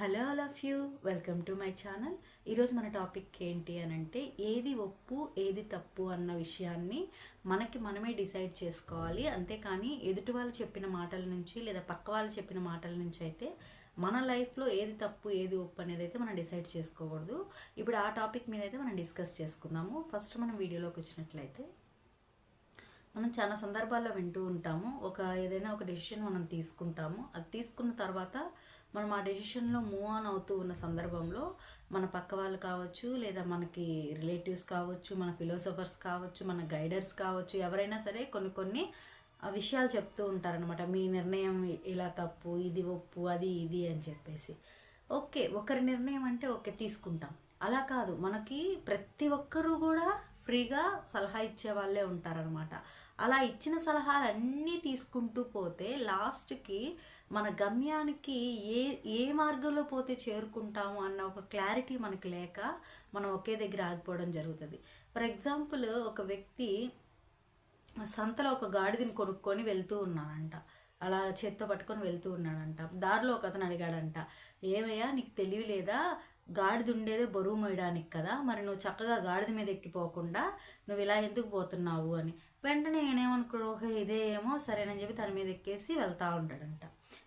Hello all of you welcome to my channel. ఈరోజు మన topic ఏంటి అని అంటే ఏది ఒప్పు ఏది తప్పు అన్న విషయాన్ని మనకి మనమే డిసైడ్ చేసుకోవాలి. అంతేకాని ఎదుటి వాళ్ళు చెప్పిన మాటల నుంచి లేదా పక్క వాళ్ళు చెప్పిన మాటల నుంచి అయితే మన లైఫ్లో ఏది తప్పు ఏది ఒప్పు అనేది అయితే మనం డిసైడ్ చేసుకోకూడదు. ఇప్పుడు ఆ టాపిక్ మీద అయితే మనం డిస్కస్ చేసుకుందాము. ఫస్ట్ మనం వీడియోలోకి వచ్చినట్లయితే మనం చాలా సందర్భాల్లో వింటూ ఉంటాము. ఒక ఏదైనా ఒక డెసిషన్ మనం తీసుకుంటాము. అది తీసుకున్న తర్వాత మనం ఆ డెసిషన్లో మూవ్ ఆన్ అవుతూ ఉన్న సందర్భంలో మన పక్క వాళ్ళు కావచ్చు లేదా మనకి రిలేటివ్స్ కావచ్చు మన ఫిలోసఫర్స్ కావచ్చు మన గైడర్స్ కావచ్చు ఎవరైనా సరే కొన్ని కొన్ని విషయాలు చెప్తూ ఉంటారనమాట మీ నిర్ణయం ఇలా తప్పు ఇది ఒప్పు అది ఇది అని చెప్పేసి. ఓకే ఒకరి నిర్ణయం అంటే ఓకే తీసుకుంటాం. అలా కాదు. మనకి ప్రతి ఒక్కరూ కూడా ఫ్రీగా సలహా ఇచ్చే వాళ్ళే ఉంటారనమాట అలా ఇచ్చిన సలహాలన్నీ తీసుకుంటూ పోతే లాస్ట్కి మన గమ్యానికి ఏ ఏ మార్గంలో పోతే చేరుకుంటాము అన్న ఒక క్లారిటీ మనకు లేక మనం ఒకే దగ్గర ఆగిపోవడం జరుగుతుంది. ఫర్ ఎగ్జాంపుల్ ఒక వ్యక్తి సంతలో ఒక గాడిదని కొనుక్కొని వెళ్తూ ఉన్నానంట అలా చేత్తో పట్టుకొని వెళ్తూ ఉన్నాడంట. దారిలో ఒక అతను అడిగాడంట ఏమయ్యా నీకు తెలివి లేదా? గాడిద ఉండేదే బరువు మోయడానికి కదా. మరి నువ్వు చక్కగా గాడిద మీద ఎక్కిపోకుండా నువ్వు ఇలా ఎందుకు పోతున్నావు అని. వెంటనే నేనేమనుకున్నాను ఇదే ఏమో సరేనని చెప్పి తన మీద ఎక్కేసి వెళ్తూ ఉంటాడంట.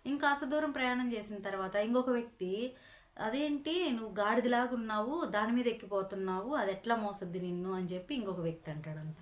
ఇంకాస్త దూరం ప్రయాణం చేసిన తర్వాత ఇంకొక వ్యక్తి అదేంటి నువ్వు గాడిదలాగా ఉన్నావు దాని మీద ఎక్కిపోతున్నావు అది ఎట్లా మోసద్ది నిన్ను అని చెప్పి ఇంకొక వ్యక్తి అంటాడంట.